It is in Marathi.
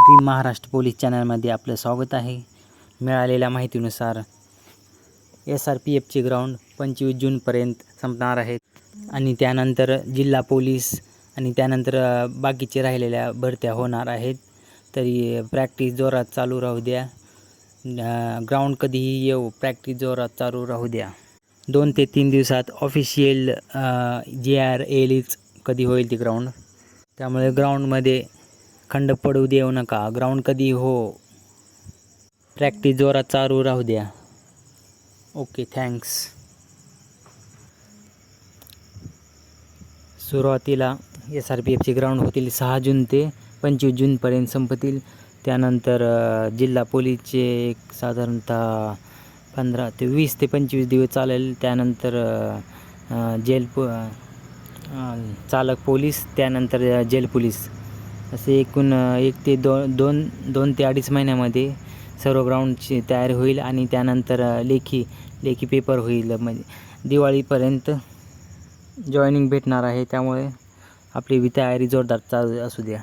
ड्रीम महाराष्ट्र पोलीस चॅनलमध्ये आपलं स्वागत आहे. मिळालेल्या माहितीनुसार एस आर पी एफचे ग्राउंड पंचवीस जूनपर्यंत संपणार आहेत आणि त्यानंतर जिल्हा पोलीस आणि त्यानंतर बाकीचे राहिलेल्या भरत्या होणार आहेत. तरी प्रॅक्टिस जोरात चालू राहू द्या. ग्राउंड कधीही येऊ प्रॅक्टिस जोरात चालू राहू द्या. दोन ते तीन दिवसात ऑफिशियल जे आर एलीच कधी होईल ती ग्राउंड. त्यामुळे ग्राउंडमध्ये खंड पडू देऊ नका. ग्राउंड कधी? हो. प्रॅक्टिस जोरात चालू राहू द्या. ओके थँक्स सुरुवातीला एस आर पी एफचे ग्राउंड होतील सहा जून ते पंचवीस जूनपर्यंत संपतील. त्यानंतर जिल्हा पोलीसचे एक साधारणतः पंधरा ते वीस ते पंचवीस दिवस चालेल. त्यानंतर जेल पो चालक पोलीस त्यानंतर जेल पोलीस. असे एकूण एक ते दो दोन दोन ते अडीच महिन्यामध्ये सर्व ग्राउंडची तयारी होईल आणि त्यानंतर लेखी लेखी पेपर होईल. म्हणजे दिवाळीपर्यंत जॉईनिंग भेटणार आहे. त्यामुळे आपली तयारी जोरदार चालू असू द्या.